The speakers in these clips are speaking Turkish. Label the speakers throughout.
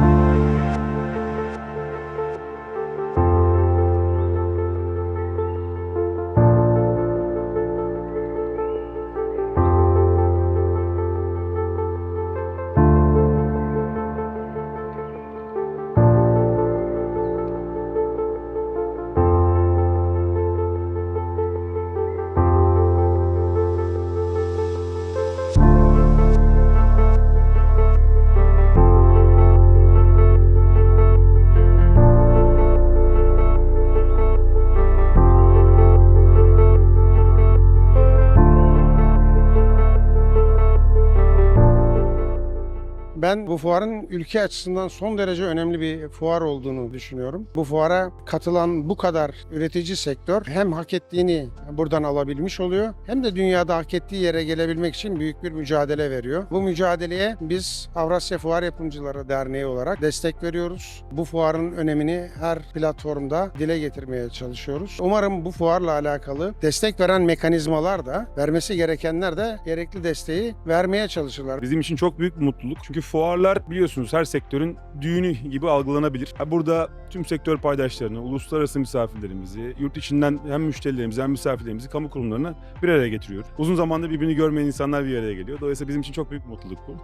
Speaker 1: Bye. Ben bu fuarın ülke açısından son derece önemli bir fuar olduğunu düşünüyorum. Bu fuara katılan bu kadar üretici sektör hem hak ettiğini buradan alabilmiş oluyor hem de dünyada hak ettiği yere gelebilmek için büyük bir mücadele veriyor. Bu mücadeleye biz Avrasya Fuar Yapımcıları Derneği olarak destek veriyoruz. Bu fuarın önemini her platformda dile getirmeye çalışıyoruz. Umarım bu fuarla alakalı destek veren mekanizmalar da vermesi gerekenler de gerekli desteği vermeye çalışırlar.
Speaker 2: Bizim için çok büyük bir mutluluk. Çünkü fuarlar biliyorsunuz her sektörün düğünü gibi algılanabilir. Burada tüm sektör paydaşlarını, uluslararası misafirlerimizi, yurt içinden hem müşterilerimizi hem misafirlerimizi kamu kurumlarına bir araya getiriyor. Uzun zamandır birbirini görmeyen insanlar bir araya geliyor. Dolayısıyla bizim için çok büyük bir mutluluk bu.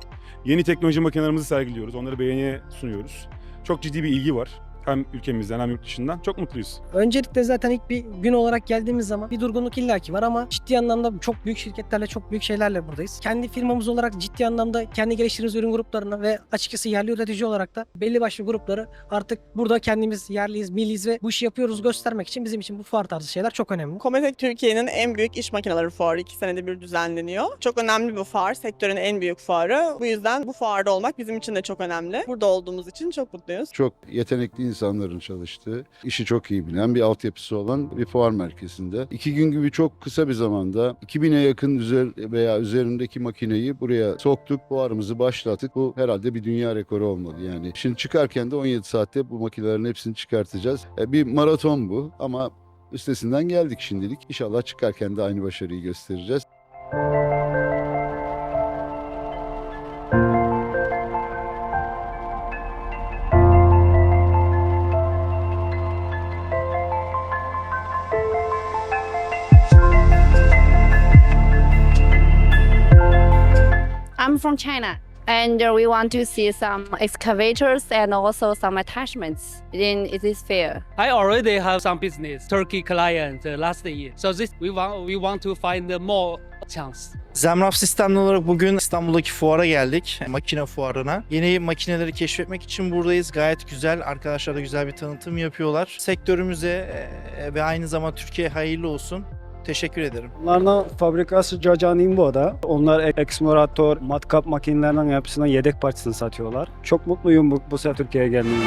Speaker 2: Yeni teknoloji makinelerimizi sergiliyoruz. Onları beğeniye sunuyoruz. Çok ciddi bir ilgi var. Hem ülkemizden hem yurt dışından. Çok mutluyuz.
Speaker 3: Öncelikle zaten ilk bir gün olarak geldiğimiz zaman bir durgunluk illaki var ama ciddi anlamda çok büyük şirketlerle çok büyük şeylerle buradayız. Kendi firmamız olarak ciddi anlamda kendi geliştirdiğimiz ürün gruplarına ve açıkçası yerli üretici olarak da belli başlı grupları artık burada kendimiz yerliyiz, milliyiz ve bu işi yapıyoruz göstermek için bizim için bu fuar tarzı şeyler çok önemli.
Speaker 4: Cometec Türkiye'nin en büyük iş makineleri fuarı iki senede bir düzenleniyor. Çok önemli bir fuar, sektörün en büyük fuarı. Bu yüzden bu fuarda olmak bizim için de çok önemli. Burada olduğumuz için çok mutluyuz.
Speaker 5: Çok yetenekli insanların çalıştığı, işi çok iyi bilen bir altyapısı olan bir fuar merkezinde. İki gün gibi çok kısa bir zamanda 2000'e yakın üzer veya üzerindeki makineyi buraya soktuk, fuarımızı başlattık. Bu herhalde bir dünya rekoru olmalı yani. Şimdi çıkarken de 17 saatte bu makinelerin hepsini çıkartacağız. E, Bir maraton bu ama üstesinden geldik şimdilik. İnşallah çıkarken de aynı başarıyı göstereceğiz.
Speaker 6: I'm from China and uh, we want to see some excavators and also some attachments in this fair.
Speaker 7: I already have some business Turkey client uh, last year. So this we want we want to find more chance.
Speaker 8: Zemraf sistemli olarak bugün İstanbul'daki fuara geldik. Makine fuarına. Yeni makineleri keşfetmek için buradayız. Gayet güzel. Arkadaşlar da güzel bir tanıtım yapıyorlar. Sektörümüze e, ve aynı zamanda Türkiye'ye hayırlı olsun. Teşekkür ederim.
Speaker 9: Onların fabrikası Cacanimbo'da. Onlar eksploratör, matkap makinelerinin hepsine yedek parçasını satıyorlar. Çok mutluyum bu, bu sefer Türkiye'ye geldiğimde.